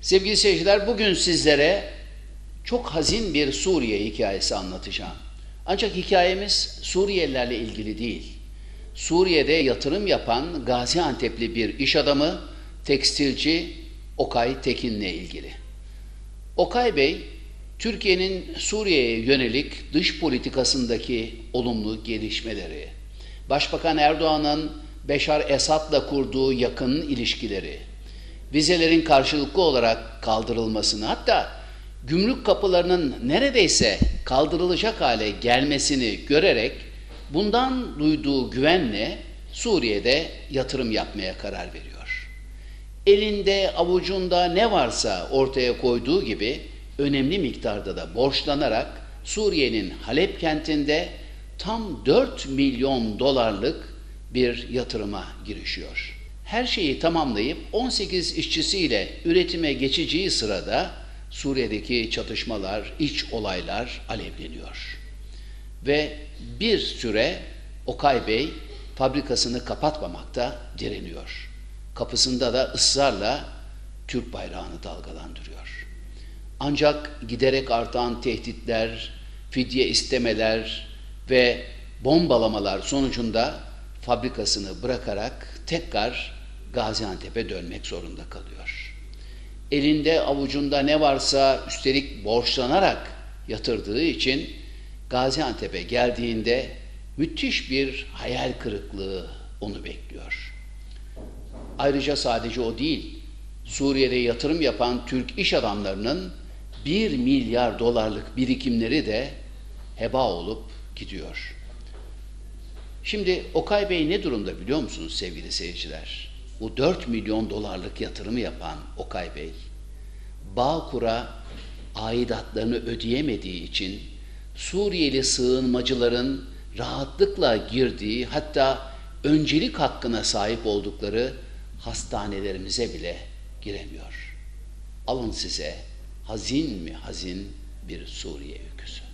Sevgili seyirciler bugün sizlere çok hazin bir Suriye hikayesi anlatacağım. Ancak hikayemiz Suriyelilerle ilgili değil. Suriye'de yatırım yapan Gaziantep'li bir iş adamı, tekstilci Okay Tekin'le ilgili. Okay Bey, Türkiye'nin Suriye'ye yönelik dış politikasındaki olumlu gelişmeleri, Başbakan Erdoğan'ın Beşar Esad'la kurduğu yakın ilişkileri, vizelerin karşılıklı olarak kaldırılmasını hatta gümrük kapılarının neredeyse kaldırılacak hale gelmesini görerek bundan duyduğu güvenle Suriye'de yatırım yapmaya karar veriyor. Elinde avucunda ne varsa ortaya koyduğu gibi önemli miktarda da borçlanarak Suriye'nin Halep kentinde tam 4 milyon dolarlık bir yatırıma girişiyor. Her şeyi tamamlayıp 18 işçisiyle üretime geçeceği sırada Suriye'deki çatışmalar, iç olaylar alevleniyor. Ve bir süre Okay Bey fabrikasını kapatmamakta direniyor. Kapısında da ısrarla Türk bayrağını dalgalandırıyor. Ancak giderek artan tehditler, fidye istemeler ve bombalamalar sonucunda fabrikasını bırakarak tekrar Gaziantep'e dönmek zorunda kalıyor. Elinde avucunda ne varsa üstelik borçlanarak yatırdığı için Gaziantep'e geldiğinde müthiş bir hayal kırıklığı onu bekliyor. Ayrıca sadece o değil, Suriye'de yatırım yapan Türk iş adamlarının 1 milyar dolarlık birikimleri de heba olup gidiyor. Şimdi Okay Bey ne durumda biliyor musunuz sevgili seyirciler? Bu 4 milyon dolarlık yatırımı yapan Okay Bey, Bağkur'a aidatlarını ödeyemediği için Suriyeli sığınmacıların rahatlıkla girdiği hatta öncelik hakkına sahip oldukları hastanelerimize bile giremiyor. Alın size hazin mi hazin bir Suriye öyküsü.